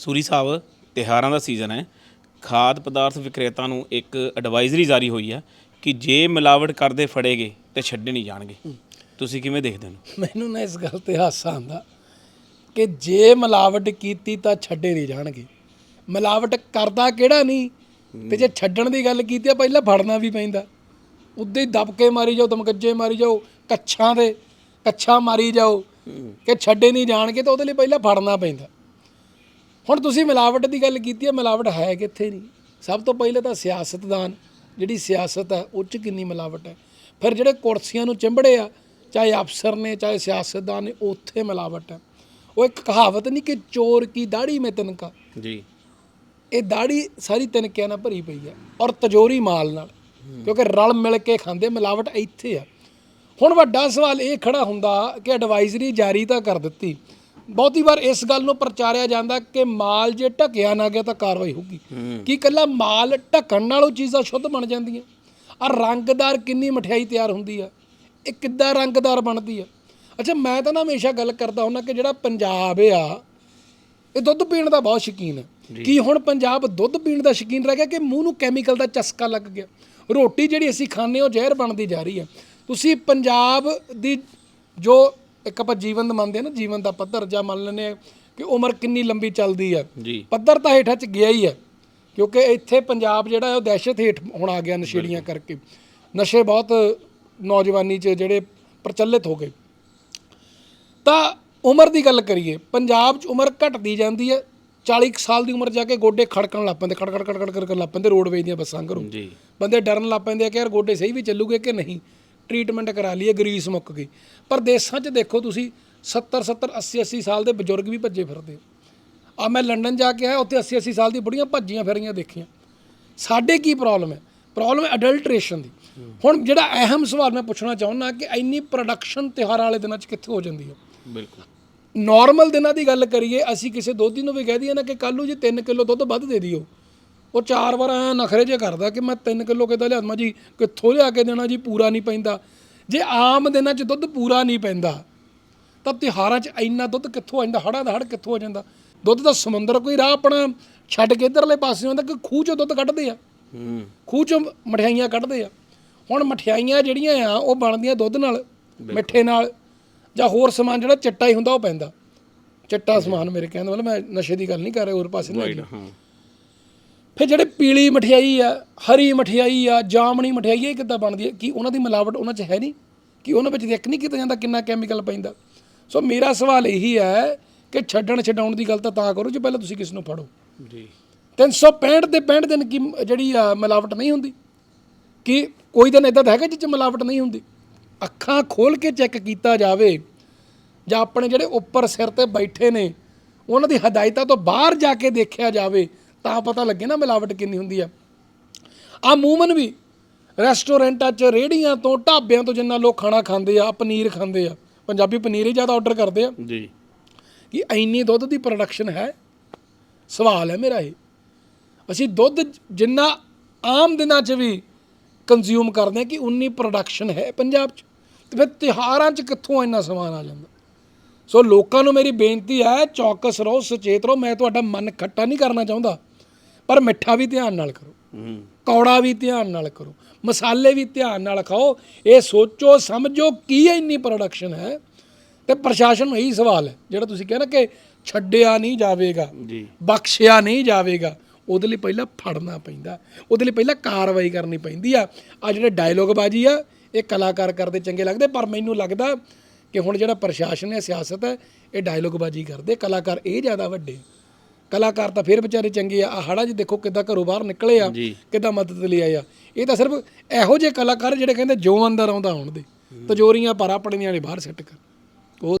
ਸੂਰੀ ਸਾਹਿਬ ਤਿਹਾਰਾਂ ਦਾ season ਹੈ। ਖਾਦ ਪਦਾਰਥ ਵਿਕਰੇਤਾ ਨੂੰ ਇੱਕ ਐਡਵਾਈਜ਼ਰੀ ਜਾਰੀ ਹੋਈ ਹੈ ਕਿ ਜੇ ਮਿਲਾਵਟ ਕਰਦੇ ਫੜੇਗੇ ਤੇ ਛੱਡੇ ਨਹੀਂ ਜਾਣਗੇ। ਤੁਸੀਂ ਕਿਵੇਂ ਦੇਖਦੇ ਹੋ? ਮੈਨੂੰ ਨਾ ਇਸ ਗੱਲ ਤੇ ਹਾਸਾ ਆਉਂਦਾ ਕਿ ਜੇ ਮਿਲਾਵਟ ਕੀਤੀ ਤਾਂ ਛੱਡੇ ਨਹੀਂ ਜਾਣਗੇ। ਮਿਲਾਵਟ ਕਰਦਾ ਕਿਹੜਾ ਨਹੀਂ? ਤੇ ਜੇ ਛੱਡਣ ਦੀ ਗੱਲ ਕੀਤੀ ਆ ਪਹਿਲਾਂ ਫੜਨਾ ਵੀ ਪੈਂਦਾ। ਉੱਦੇ ਹੀ ਦਬਕੇ ਮਾਰੀ ਜਾਓ ਦਮਕੱਜੇ ਮਾਰੀ ਜਾਓ ਕੱਛਾਂ ਦੇ ਕੱਛਾ ਮਾਰੀ ਜਾਓ ਕਿ ਛੱਡੇ ਨਹੀਂ ਜਾਣਗੇ ਤਾਂ ਉਹਦੇ ਲਈ ਪਹਿਲਾਂ ਫੜਨਾ ਪੈਂਦਾ। ਹੁਣ ਤੁਸੀਂ ਮਿਲਾਵਟ ਦੀ ਗੱਲ ਕੀਤੀ ਹੈ ਮਿਲਾਵਟ ਹੈ ਕਿੱਥੇ ਨਹੀਂ? ਸਭ ਤੋਂ ਪਹਿਲੇ ਤਾਂ ਸਿਆਸਤਦਾਨ ਜਿਹੜੀ ਸਿਆਸਤ ਹੈ ਉਹ 'ਚ ਕਿੰਨੀ ਮਿਲਾਵਟ ਹੈ? ਫਿਰ ਜਿਹੜੇ ਕੁਰਸੀਆਂ ਨੂੰ ਚਿੰਬੜੇ ਆ ਚਾਹੇ ਅਫਸਰ ਨੇ ਚਾਹੇ ਸਿਆਸਤਦਾਨ ਨੇ ਉੱਥੇ ਮਿਲਾਵਟ ਹੈ। ਉਹ ਇੱਕ ਕਹਾਵਤ ਨਹੀਂ ਕਿ ਚੋਰ ਕੀ ਦਾੜੀ ਮੇ ਤਿਨਕਾ। ਜੀ। ਇਹ ਦਾੜੀ ਸਾਰੀ ਤਿਨਕਿਆਂ ਨਾਲ ਭਰੀ ਪਈ ਹੈ ਔਰ ਤਜੋਰੀ ਮਾਲ ਨਾਲ ਕਿਉਂਕਿ ਰਲ ਮਿਲ ਕੇ ਖਾਂਦੇ ਮਿਲਾਵਟ ਇੱਥੇ ਆ। ਹੁਣ ਵੱਡਾ ਸਵਾਲ ਇਹ ਖੜਾ ਹੁੰਦਾ ਕਿ ਐਡਵਾਈਜ਼ਰੀ ਜਾਰੀ ਤਾਂ ਕਰ ਦਿੱਤੀ ਬਹੁਤੀ ਵਾਰ ਇਸ ਗੱਲ ਨੂੰ ਪ੍ਰਚਾਰਿਆ ਜਾਂਦਾ ਕਿ ਮਾਲ ਜੇ ਢਕਿਆ ਨਾ ਗਿਆ ਤਾਂ ਕਾਰਵਾਈ ਹੋਊਗੀ। ਕੀ ਕੱਲਾ ਮਾਲ ਢੱਕਣ ਨਾਲ ਉਹ ਚੀਜ਼ਾਂ ਸ਼ੁੱਧ ਬਣ ਜਾਂਦੀਆਂ? ਆ ਰੰਗਦਾਰ ਕਿੰਨੀ ਮਠਿਆਈ ਤਿਆਰ ਹੁੰਦੀ ਆ? ਇਹ ਕਿੱਦਾਂ ਰੰਗਦਾਰ ਬਣਦੀ ਆ? ਅੱਛਾ ਮੈਂ ਤਾਂ ਨਾ ਹਮੇਸ਼ਾ ਗੱਲ ਕਰਦਾ ਹੁੰਦਾ ਕਿ ਜਿਹੜਾ ਪੰਜਾਬ ਆ ਇਹ ਦੁੱਧ ਪੀਣ ਦਾ ਬਹੁਤ ਸ਼ੌਕੀਨ ਹੈ ਕੀ ਹੁਣ ਪੰਜਾਬ ਦੁੱਧ ਪੀਣ ਦਾ ਸ਼ੌਕੀਨ ਰਹਿ ਗਿਆ ਕਿ ਮੂੰਹ ਨੂੰ ਕੈਮੀਕਲ ਦਾ ਚਸਕਾ ਲੱਗ ਗਿਆ? ਰੋਟੀ ਜਿਹੜੀ ਅਸੀਂ ਖਾਂਦੇ ਉਹ ਜ਼ਹਿਰ ਬਣਦੀ ਜਾ ਰਹੀ ਹੈ ਤੁਸੀਂ ਪੰਜਾਬ ਦੀ ਜੋ ਇੱਕ ਆਪਾਂ ਜੀਵਨ ਦਾ ਮੰਨਦੇ ਆ ਨਾ ਜੀਵਨ ਦਾ ਪੱਧਰ ਜਾਂ ਮੰਨ ਲੈਂਦੇ ਆ ਕਿ ਉਮਰ ਕਿੰਨੀ ਲੰਬੀ ਚੱਲਦੀ ਜੀ। ਪੱਧਰ ਤਾਂ ਹੇਠਾਂ ਚ ਗਿਆ ਹੀ ਹੈ ਕਿਉਂਕਿ ਇੱਥੇ ਪੰਜਾਬ ਜਿਹੜਾ ਉਹ ਦਹਿਸ਼ਤ ਹੇਠ ਹੁਣ ਆ ਗਿਆ ਨਸ਼ੇੜੀਆਂ ਕਰਕੇ। ਨਸ਼ੇ ਬਹੁਤ ਨੌਜਵਾਨੀ 'ਚ ਜਿਹੜੇ ਪ੍ਰਚਲਿਤ ਹੋ ਗਏ। ਤਾਂ ਉਮਰ ਦੀ ਗੱਲ ਕਰੀਏ ਪੰਜਾਬ 'ਚ ਉਮਰ ਘਟਦੀ ਜਾਂਦੀ ਹੈ 40 ਕੁ ਸਾਲ ਦੀ ਉਮਰ ਜਾ ਕੇ ਗੋਡੇ ਖੜਕਣ ਲੱਗ ਪੈਂਦੇ ਖੜ ਖੜ ਖੜ ਖੜ ਕਰਨ ਲੱਗ ਪੈਂਦੇ ਰੋਡਵੇਜ਼ ਦੀਆਂ ਬੱਸਾਂ ਘਰੋਂ। ਜੀ। ਬੰਦੇ ਡਰਨ ਲੱਗ ਪੈਂਦੇ ਆ ਕਿ ਯਾਰ ਗੋਡੇ ਸਹੀ ਵੀ ਚੱਲੂਗੇ ਕਿ ਨਹੀਂ? ਟ੍ਰੀਟਮੈਂਟ ਕਰਾ ਲਈਏ ਗਰੀਸ ਮੁੱਕ ਗਈ। ਪਰ ਦੇਸ਼ਾਂ 'ਚ ਦੇਖੋ ਤੁਸੀਂ 70 70 80 80 ਸਾਲ ਦੇ ਬਜ਼ੁਰਗ ਵੀ ਭੱਜੇ ਫਿਰਦੇ। ਆ ਮੈਂ ਲੰਡਨ ਜਾ ਕੇ ਆਇਆ ਉੱਥੇ 80 80 ਸਾਲ ਦੀ ਬੁੜੀਆਂ ਭੱਜੀਆਂ ਫਿਰੀਆਂ ਦੇਖੀਆਂ। ਸਾਡੇ ਕੀ ਪ੍ਰੋਬਲਮ ਹੈ? ਪ੍ਰੋਬਲਮ ਹੈ ਅਡਲਟ੍ਰੇਸ਼ਨ ਦੀ। ਹੁਣ ਜਿਹੜਾ ਅਹਿਮ ਸਵਾਲ ਮੈਂ ਪੁੱਛਣਾ ਚਾਹੁੰਦਾ ਕਿ ਇੰਨੀ ਪ੍ਰੋਡਕਸ਼ਨ ਤਿਉਹਾਰਾਂ ਵਾਲੇ ਦਿਨਾਂ 'ਚ ਕਿੱਥੇ ਹੋ ਜਾਂਦੀ ਹੈ? ਬਿਲਕੁਲ। ਨਾਰਮਲ ਦਿਨਾਂ ਦੀ ਗੱਲ ਕਰੀਏ ਅਸੀਂ ਕਿਸੇ ਦੋਧੀ ਨੂੰ ਵੀ ਕਹਿ ਦਈਏ ਨਾ ਕਿ ਕੱਲ੍ਹ ਨੂੰ ਜੀ 3 ਕਿਲੋ ਦੁੱਧ ਵੱਧ ਦੇ ਦਿਓ। ਉਹ ਚਾਰ ਵਾਰ ਐਂ ਨਖਰੇ ਜੇ ਕਰਦਾ ਕਿ ਮੈਂ 3 ਕਿਲੋ ਕਿੱਦਾਂ ਲਿਆਦਮਾ ਜੀ ਕਿੱਥੋਂ ਲਿਆ ਕੇ ਦੇਣਾ ਜੀ? ਪੂਰਾ ਨਹੀਂ ਪੈਂਦਾ। ਜੇ ਆਮ ਦਿਨਾਂ 'ਚ ਦੁੱਧ ਪੂਰਾ ਨਹੀਂ ਪੈਂਦਾ ਤਾਂ ਤਿਉਹਾਰਾਂ 'ਚ ਇੰਨਾ ਦੁੱਧ ਕਿੱਥੋਂ ਆ ਜਾਂਦਾ? ਹੜਾ ਦਾ ਹੜ ਕਿੱਥੋਂ ਆ ਜਾਂਦਾ? ਦੁੱਧ ਦਾ ਸਮੁੰਦਰ ਕੋਈ ਰਾਹ ਆਪਣਾ ਛੱਡ ਕੇ ਇਧਰਲੇ ਪਾਸੇ ਹੁੰਦਾ ਕਿ ਖੂਹ 'ਚੋਂ ਦੁੱਧ ਕੱਢਦੇ ਆ। ਹੂੰ। ਖੂਹ 'ਚੋਂ ਮਠਿਆਈਆਂ ਕੱਢਦੇ ਆ। ਹੁਣ ਮਠਿਆਈਆਂ ਜਿਹੜੀਆਂ ਆ ਉਹ ਬਣਦੀਆਂ ਦੁੱਧ ਨਾਲ ਮਿੱਠੇ ਨਾਲ ਜਾਂ ਹੋਰ ਸਮਾਨ ਜਿਹੜਾ ਚਿੱਟਾ ਹੀ ਹੁੰਦਾ ਉਹ ਪੈਂਦਾ। ਚਿੱਟਾ ਸਮਾਨ ਮੇਰੇ ਕਹਿੰਦੇ ਮਤਲਬ ਮੈਂ ਨਸ਼ੇ ਦੀ ਗੱਲ ਨਹੀਂ ਕਰ ਰਿਹਾ ਹੋਰ ਪਾਸੇ ਨਹੀਂ ਹਾਂ। ਫਿਰ ਜਿਹੜੇ ਪੀਲੀ ਮਠਿਆਈ ਆ ਹਰੀ ਮਠਿਆਈ ਆ ਜਾਮਣੀ ਮਠਿਆਈ ਇਹ ਕਿੱਦਾਂ ਬਣਦੀ ਹੈ ਕੀ ਉਹਨਾਂ ਦੀ ਮਿਲਾਵਟ ਉਹਨਾਂ 'ਚ ਹੈ ਨਹੀਂ? ਕਿ ਉਹਨਾਂ ਵਿੱਚ ਦੇਖ ਨਹੀਂ ਕੀਤਾ ਜਾਂਦਾ ਕਿੰਨਾ ਕੈਮੀਕਲ ਪੈਂਦਾ? ਸੋ ਮੇਰਾ ਸਵਾਲ ਇਹੀ ਹੈ ਕਿ ਛੱਡਣ ਛਡਾਉਣ ਦੀ ਗੱਲ ਤਾਂ ਤਾਂ ਕਰੋ ਜੇ ਪਹਿਲਾਂ ਤੁਸੀਂ ਕਿਸ ਨੂੰ ਫੜੋ। ਜੀ। 365 ਦੇ 65 ਦਿਨ ਕੀ ਜਿਹੜੀ ਆ ਮਿਲਾਵਟ ਨਹੀਂ ਹੁੰਦੀ? ਕਿ ਕੋਈ ਦਿਨ ਇਦਾਂ ਦਾ ਹੈਗਾ ਜਿਸ 'ਚ ਮਿਲਾਵਟ ਨਹੀਂ ਹੁੰਦੀ? ਅੱਖਾਂ ਖੋਲ ਕੇ ਚੈੱਕ ਕੀਤਾ ਜਾਵੇ ਜਾਂ ਆਪਣੇ ਜਿਹੜੇ ਉੱਪਰ ਸਿਰ ਤੇ ਬੈਠੇ ਨੇ ਉਹਨਾਂ ਦੀ ਹਦਾਇਤਾਂ ਤੋਂ ਬਾਹਰ ਜਾ ਕੇ ਦੇਖਿਆ ਜਾਵੇ ਤਾਂ ਪਤਾ ਲੱਗੇ ਨਾ ਮਿਲਾਵਟ ਕਿੰਨੀ ਹੁੰਦੀ ਆ। ਆ ਮੂਮਨ ਵੀ ਰੈਸਟੋਰੈਂਟਾਂ 'ਚ ਰੇੜੀਆਂ ਤੋਂ ਢਾਬਿਆਂ ਤੋਂ ਜਿੰਨਾ ਲੋਕ ਖਾਣਾ ਖਾਂਦੇ ਆ ਪਨੀਰ ਖਾਂਦੇ ਆ। ਪੰਜਾਬੀ ਪਨੀਰ ਹੀ ਜ਼ਿਆਦਾ ਆਰਡਰ ਕਰਦੇ ਆ। ਜੀ। ਕਿ ਇੰਨੀ ਦੁੱਧ ਦੀ ਪ੍ਰੋਡਕਸ਼ਨ ਹੈ ਸਵਾਲ ਹੈ ਮੇਰਾ ਇਹ। ਅਸੀਂ ਦੁੱਧ ਜਿੰਨਾ ਆਮ ਦਿਨਾਂ 'ਚ ਵੀ ਕੰਜ਼ਿਊਮ ਕਰਦੇ ਹਾਂ ਕਿ ਉਨੀ ਪ੍ਰੋਡਕਸ਼ਨ ਹੈ ਪੰਜਾਬ 'ਚ। ਤੇ ਫਿਰ ਤਿਉਹਾਰਾਂ 'ਚ ਕਿੱਥੋਂ ਇੰਨਾ ਸਮਾਨ ਆ ਜਾਂਦਾ? ਸੋ ਲੋਕਾਂ ਨੂੰ ਮੇਰੀ ਬੇਨਤੀ ਹੈ ਚੌਕਸ ਰਹੋ ਸੁਚੇਤ ਰਹੋ। ਮੈਂ ਤੁਹਾਡਾ ਮਨ ਖੱਟਾ ਨਹੀਂ ਕਰਨਾ ਚਾਹੁੰਦਾ। ਪਰ ਮਿੱਠਾ ਵੀ ਧਿਆਨ ਨਾਲ ਕਰੋ। ਹੂੰ। ਕੌੜਾ ਵੀ ਧਿਆਨ ਨਾਲ ਕਰੋ। ਮਸਾਲੇ ਵੀ ਧਿਆਨ ਨਾਲ ਖਾਓ। ਇਹ ਸੋਚੋ ਸਮਝੋ ਕੀ ਇੰਨੀ ਪ੍ਰੋਡਕਸ਼ਨ ਹੈ। ਤੇ ਪ੍ਰਸ਼ਾਸਨ ਨੂੰ ਇਹੀ ਸਵਾਲ ਹੈ ਜਿਹੜਾ ਤੁਸੀਂ ਕਹਿੰਦੇ ਕਿ ਛੱਡਿਆ ਨਹੀਂ ਜਾਵੇਗਾ ਜੀ। ਬਖਸ਼ਿਆ ਨਹੀਂ ਜਾਵੇਗਾ ਉਹਦੇ ਲਈ ਪਹਿਲਾਂ ਫੜਨਾ ਪੈਂਦਾ। ਉਹਦੇ ਲਈ ਪਹਿਲਾਂ ਕਾਰਵਾਈ ਕਰਨੀ ਪੈਂਦੀ ਆ। ਆ ਜਿਹੜੇ ਡਾਇਲੋਗ ਬਾਜੀ ਆ ਇਹ ਕਲਾਕਾਰ ਕਰਦੇ ਚੰਗੇ ਲੱਗਦੇ ਪਰ ਮੈਨੂੰ ਲੱਗਦਾ ਕਿ ਹੁਣ ਜਿਹੜਾ ਪ੍ਰਸ਼ਾਸਨ ਹੈ ਸਿਆਸਤ ਹੈ ਇਹ ਡਾਇਲੋਗ ਬਾਜੀ ਕਰਦੇ। ਕਲਾਕਾਰ ਇਹ ਜ਼ਿਆਦਾ ਵੱਡੇ ਕਲਾਕਾਰ ਤਾਂ ਫਿਰ ਵਿਚਾਰੇ ਚੰਗੇ ਆ। ਆ ਹੜਾ ਜੀ ਦੇਖੋ ਕਿੱਦਾਂ ਘਰੋਂ ਬਾਹਰ ਨਿਕਲੇ ਆ। ਕਿੱਦਾਂ ਮਦਦ ਲਈ ਆਏ ਆ। ਇਹ ਤਾਂ ਸਿਰਫ ਇਹੋ ਜਿਹੇ ਕਲਾਕਾਰ ਜਿਹੜੇ ਕਹਿੰਦੇ ਜੋ ਅੰਦਰ ਆਉਂਦਾ ਆਉਣ ਦੇ। ਤਜੋਰੀਆਂ ਪਰ ਆਪਣੀਆਂ ਨੇ ਬਾਹਰ ਸਿੱਟ ਕਰ।